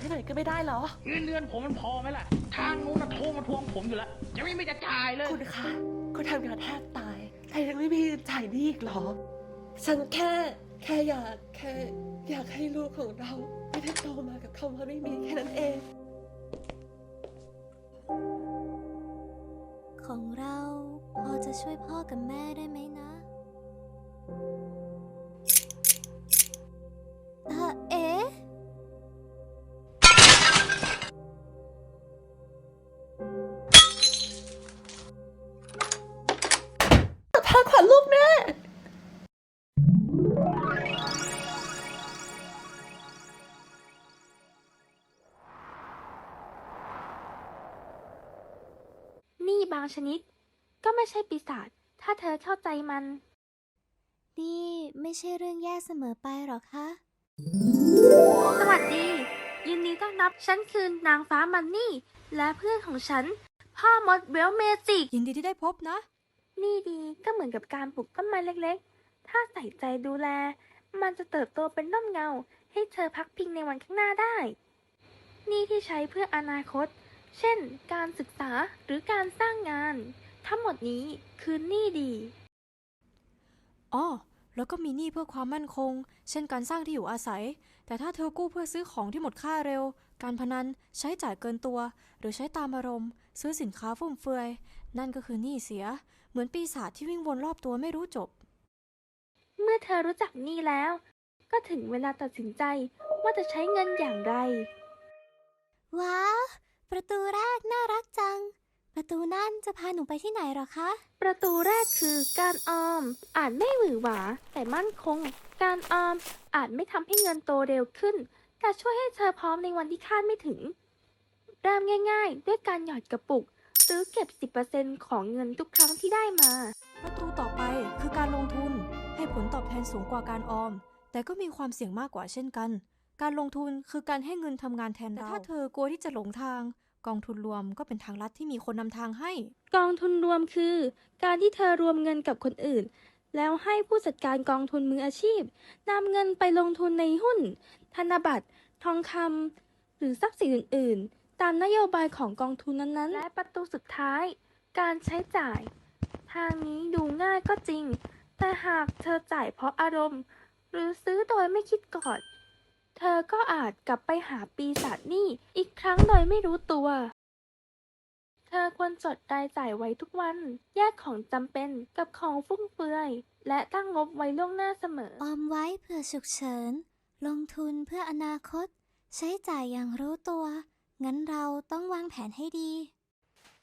กันไม่ได้เหรอ เงินเดือนผมมันพอไหมล่ะ ทางนู้นน่ะโทรมาทวงผมอยู่แล้วจะไม่มีจะจ่ายเลย คุณคะคุณทำงานแทบตายแต่ยังไม่มีจ่ายหนี้อีกเหรอ ฉันแค่ แค่อยากแค่อยากให้ลูกของเราไม่ได้โตมากับคำว่าไม่มีแค่นั้นเอง ของเราพอจะช่วยพ่อกับแม่ได้ไหมนะาขวัญลูกแม่หนี่บางชนิด ก็ไม่ใช่ปีศาจ ถ้าเธอเข้าใจมัน นี่ไม่ใช่เรื่องแย่เสมอไปหรอคะ สวัสดี ยินดีต้อนรับ ฉันคือนางฟ้ามันนี่ และเพื่อนของฉัน พ่อมดเวลเมจิก ยินดีที่ได้พบนะ นี่ดีก็เห มือนกับการปลูกต้นไม้เล็กๆ ถ้าใส่ใจดูแล มันจะเติบโตเป็นร่มเงา ให้เธอพักพิงในวันข้างหน้าได้ นี่ที่ใช้เพื่ออนาคต เช่น การศึกษาหรือการสร้างงาน ทั้งหมดนี้คือหนี่ดีอ๋อแล้วก็มีหนี้เพื่อความมั่นคง เช่นการสร้างที่อยู่อาศัย แต่ถ้าเธอกู้เพื่อซื้อของที่หมดค่าเร็ว การพนันใช้จ่ายเกินตัว หรือใช้ตามอารมณ์ ซื้อสินค้าฟุ่มเฟือย นั่นก็คือหนี้เสีย เหมือนปีศาจที่วิ่งวนรอบตัวไม่รู้จบ เมื่อเธอรู้จักหนี่แล้ว ก็ถึงเวลาตัดสินใจว่าจะใช้เงินอย่างไร ว้าว ประตูแรกน่ารักจัง ประตูนั่นจะพาหนูไปที่ไหนหรอคะ ประตูแรกคือการออม อาจไม่หวือหวาแต่มั่นคง การออมอาจไม่ทำให้เงินโตเร็วขึ้น แต่ช่วยให้เธอพร้อมในวันที่คาดไม่ถึง เริ่มง่าย ๆ ด้วยการหยอดกระปุกหรือเก็บ 10%ของเงินทุกครั้งที่ได้มา ประตูต่อไปคือการลงทุน ให้ผลตอบแทนสูงกว่าการออม แต่ก็มีความเสี่ยงมากกว่าเช่นกัน การลงทุนคือการให้เงินทำงานแทนเราแต่ถ้าเธอกลัวที่จะหลงทาง กองทุนรวมก็เป็นทางลัดที่มีคนนำทางให้ กองทุนรวมคือ การที่เธอรวมเงินกับคนอื่น แล้วให้ผู้จัดการกองทุนมืออาชีพนำเงินไปลงทุนในหุ้น ธนบัตร ทองคำหรือทรัพย์สินอื่น ๆ ตามนโยบายของกองทุนนั้นๆ และประตูสุดท้าย การใช้จ่าย ทางนี้ดูง่ายก็จริง แต่หากเธอจ่ายเพราะอารมณ์ หรือซื้อโดยไม่คิดก่อนเธอก็อาจกลับไปหาปีศาจนี้อีกครั้งโดยไม่รู้ตัว ธอควรจดรายจ่ายไว้ทุกวัน แยกของจำเป็นกับของฟุ่มเฟือย และตั้งงบไว้ล่วงหน้าเสมอ ออมไว้เพื่อฉุกเฉิน ลงทุนเพื่ออนาคต ใช้จ่ายอย่างรู้ตัว งั้นเราต้องวางแผนให้ดี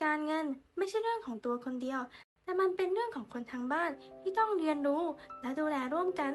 การเงินไม่ใช่เรื่องของตัวคนเดียว แต่มันเป็นเรื่องของคนทางบ้านที่ต้องเรียนรู้และดูแลร่วมกัน